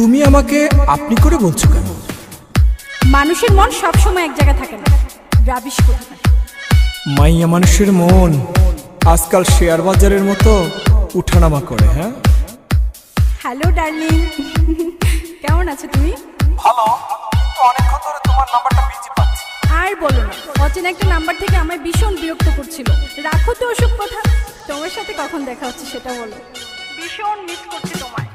তুমি আমাকে আপনি করে বলছো কেন? মানুষের মন সবসময় এক জায়গায় থাকে না। রাবিশ কোথায়? মাইয়া মানুষের মন আজকাল শেয়ার বাজারের মতো উঠানামা করে হ্যাঁ? Hello darling. কেমন আছো তুমি? ভালো। অনেকক্ষণ ধরে তোমার নাম্বারটা বিজি পাচ্ছি। আর বলো না অচেনা একটা নাম্বার থেকে আমায় ভীষণ বিরক্ত করছিল। রাখো তো ওসব কথা। তোমার সাথে কখন দেখা হচ্ছে সেটা বলো। ভীষণ মিস করছি তোমায়।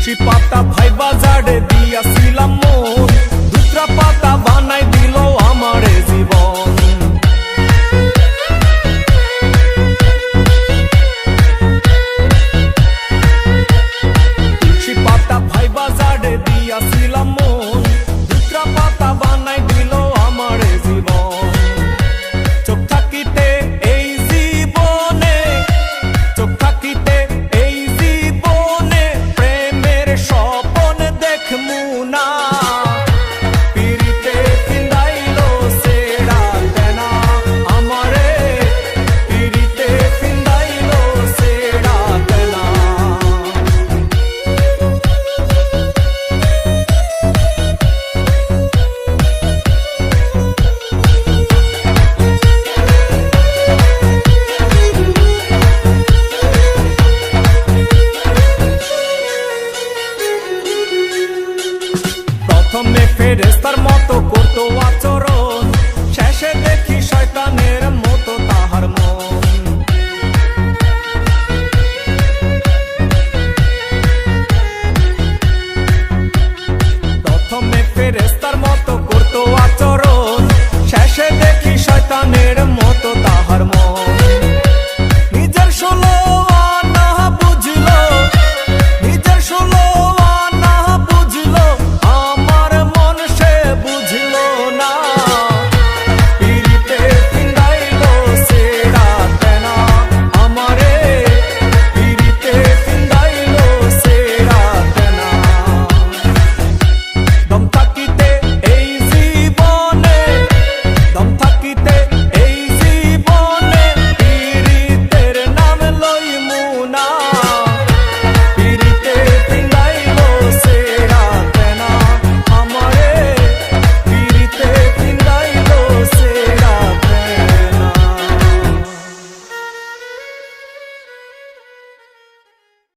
তুলসী পাতা ভাই বাজারে দিয়াছিলাম মন। দুসরা পাতা বানাই দিল আমারে জীবন। তুলসী পাতা ভাই বাজারে দিয়াছিলাম মন। দুসরা পাতা বানাই দিল আমারে জীবন। চোখ থাকিতে এই জীবনে, চোখ eres para